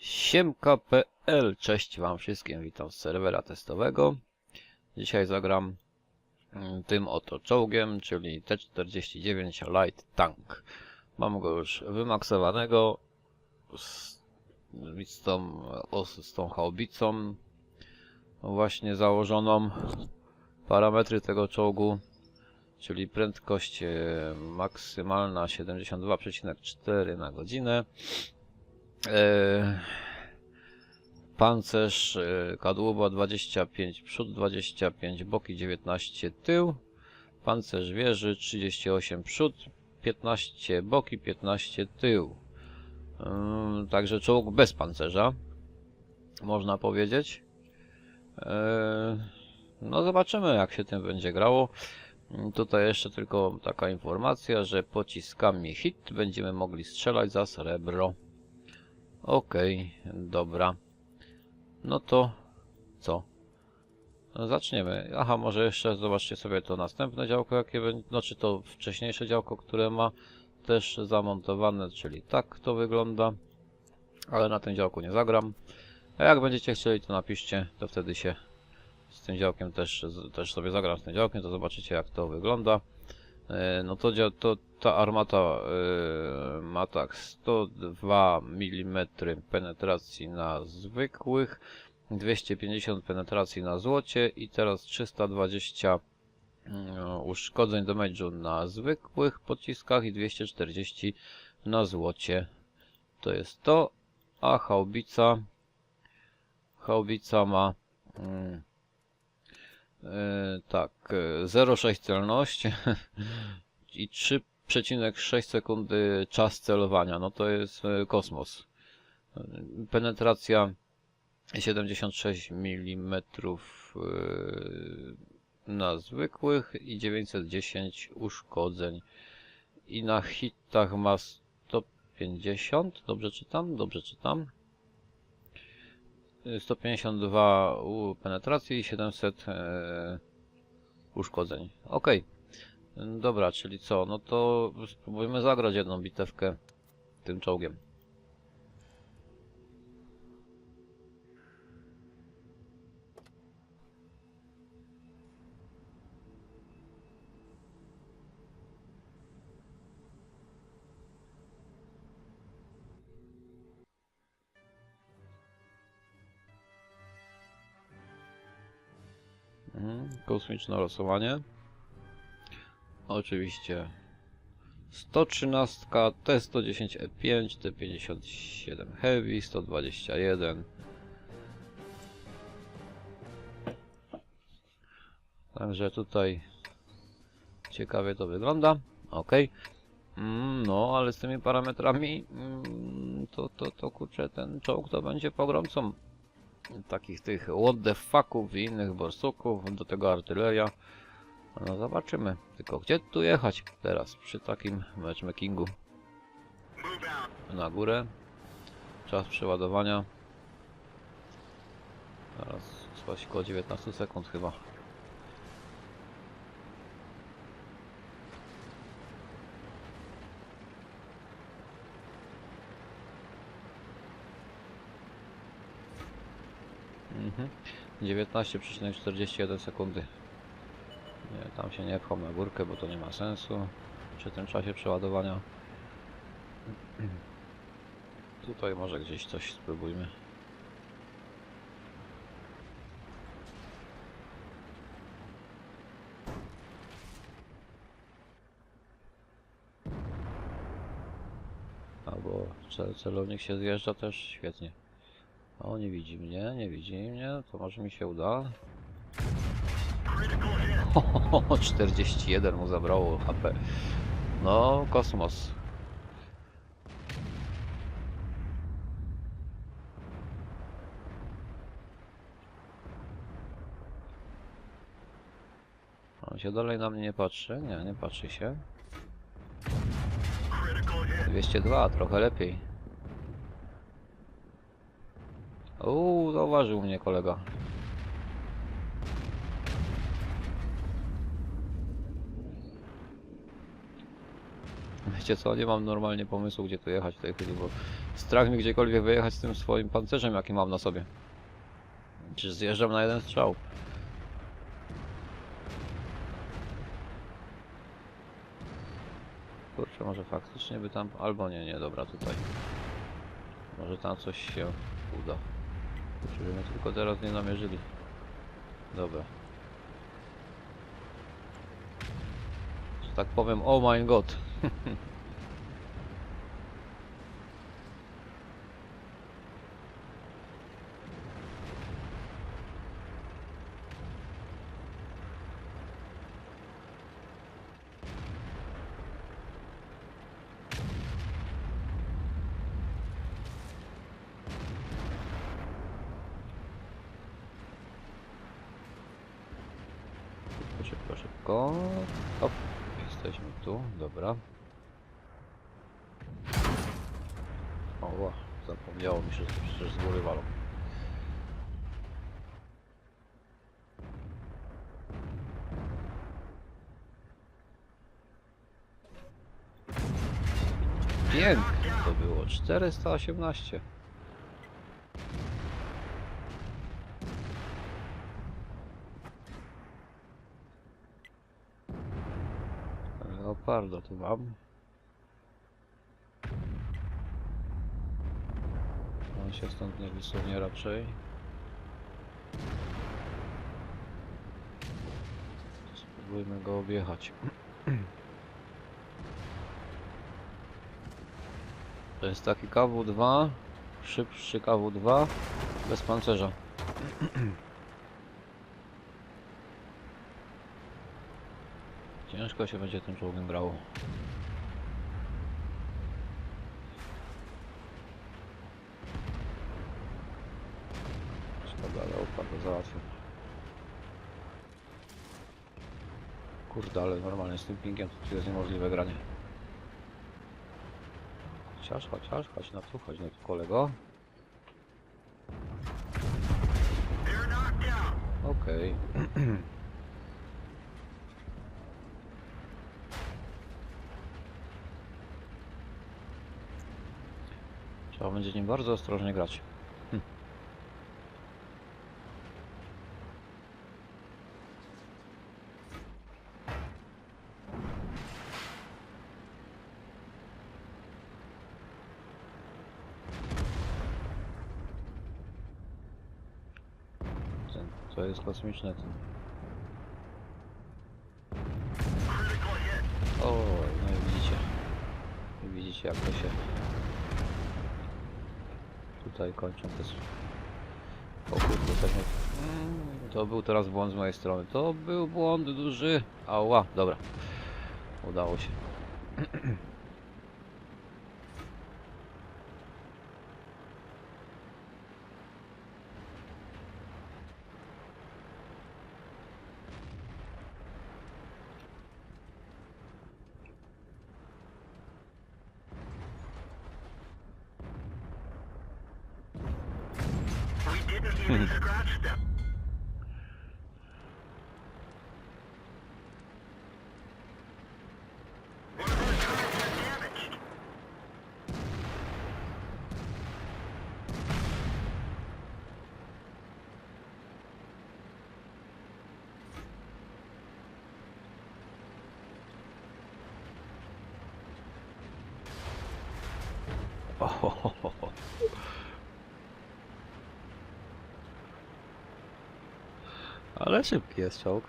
Siemka.pl Cześć Wam wszystkim, witam z serwera testowego. Dzisiaj zagram mm, tym oto czołgiem, czyli T-49 Light Tank. Mam go już wymaksowanego z, z, tą, z tą haubicą właśnie założoną. Parametry tego czołgu, czyli prędkość e, maksymalna 72,4 na godzinę. E, pancerz e, kadłuba 25 przód, 25 boki, 19 tył. Pancerz wieży 38 przód, 15 boki, 15 tył. Ym, Także czołg bez pancerza, można powiedzieć. E, No zobaczymy jak się tym będzie grało. Mm, Tutaj jeszcze tylko taka informacja, że pociskami hit będziemy mogli strzelać za srebro. Okej, dobra. No to co? No zaczniemy. Aha, może jeszcze zobaczcie sobie to następne działko, jakie będzie, znaczy to wcześniejsze działko, które ma też zamontowane, czyli tak to wygląda. Ale na tym działku nie zagram. A jak będziecie chcieli, to napiszcie, to wtedy się z tym działkiem też, też sobie zagram z tym działkiem, to zobaczycie jak to wygląda. E, No to, to ta armata e, ma tak 102 mm penetracji na zwykłych, 250 penetracji na złocie i teraz 320 mm, uszkodzeń damage'u na zwykłych pociskach i 240 na złocie. To jest to, a haubica haubica ma e, tak e, 0,6 celność i 3,6 sekundy czas celowania. No to jest e, kosmos. E, Penetracja 76 mm e, na zwykłych i 910 uszkodzeń. I na hitach ma 150. Dobrze czytam? Dobrze czytam. E, 152 u penetracji i 700 e, uszkodzeń. Okej. Dobra, czyli co? No to spróbujmy zagrać jedną bitewkę tym czołgiem. Kosmiczne losowanie. Oczywiście 113, T110E5, T57 Heavy, 121. Także tutaj ciekawie to wygląda. Ok. Mm, no, ale z tymi parametrami mm, to, to, to kurczę, ten czołg to będzie pogromcą takich tych what the fucków i innych borsuków, do tego artyleria. No zobaczymy. Tylko gdzie tu jechać teraz przy takim matchmakingu? Na górę. Czas przeładowania. Teraz coś około 19 sekund chyba. Mhm. 19,41 sekundy. Nie, tam się nie pchał na górkę, bo to nie ma sensu przy tym czasie przeładowania. Tutaj może gdzieś coś spróbujmy. Albo cel, celownik się zjeżdża też świetnie. O, nie widzi mnie, nie widzi mnie, to może mi się uda. O, 41 mu zabrało HP. No, kosmos. On się dalej na mnie nie patrzy? Nie, nie patrzy się. 202, trochę lepiej. Uuu, zauważył mnie kolega. Wiecie co, nie mam normalnie pomysłu gdzie tu jechać w tej chwili, bo strach mi gdziekolwiek wyjechać z tym swoim pancerzem jaki mam na sobie. Czy zjeżdżam na jeden strzał? Kurczę, może faktycznie by tam... Albo nie, nie, dobra, tutaj. Może tam coś się uda. Żeby mnie tylko teraz nie namierzyli. Dobra. Że tak powiem, oh my god. Szybko, szybko. Hop, jesteśmy tu, dobra. O, zapomniało mi się, że przecież z góry walą. Pięknie to było, 418. Leoparda tu mam. On się stąd nie wysunie raczej. Spróbujmy go objechać. To jest taki KW2, szybszy KW2, bez pancerza. Ciężko się będzie tym czołgiem grało. Szkoda, ale opada załatwił. Kurde, ale normalnie z tym pingiem to jest niemożliwe granie. Chociaż, chociaż, chodź na tu, chodź na tu kolego. Okej. Trzeba będzie nim bardzo ostrożnie grać. Hm. To jest kosmiczne ten. O, no i widzicie. I widzicie jak to się tutaj kończą te s- O kurde, to, nie... To był teraz błąd z mojej strony. To był błąd duży. Ała, dobra. Udało się. even hmm. scratch them. One of our trucks got damaged. Ohohoho. Ale szybki jest czołg.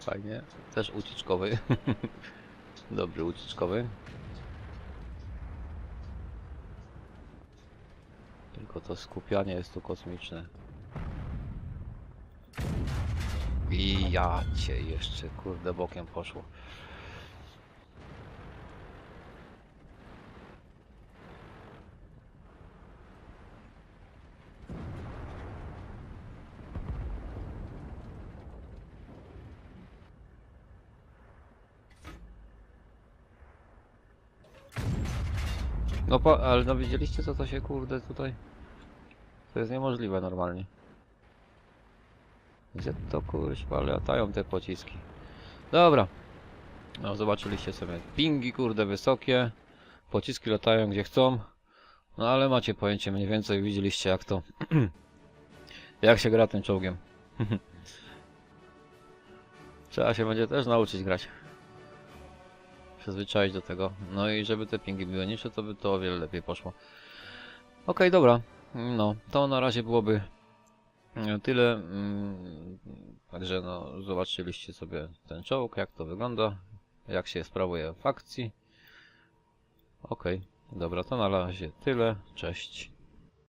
Fajnie. Też ucieczkowy. Dobry ucieczkowy. Tylko to skupianie jest tu kosmiczne. I ja cię jeszcze kurde bokiem poszło. No po, ale no widzieliście co to się kurde tutaj? To jest niemożliwe normalnie. Gdzie to kurwa latają te pociski? Dobra. No zobaczyliście sobie pingi kurde wysokie. Pociski latają gdzie chcą. No ale macie pojęcie mniej więcej widzieliście jak to jak się gra tym czołgiem. Trzeba się będzie też nauczyć grać. Przyzwyczaić do tego. No i żeby te pingi były niższe, to by to o wiele lepiej poszło. Okej, dobra. No, to na razie byłoby e, tyle. Mm, Także no, zobaczyliście sobie ten czołg, jak to wygląda, jak się sprawuje w akcji. Okej, dobra, to na razie tyle. Cześć.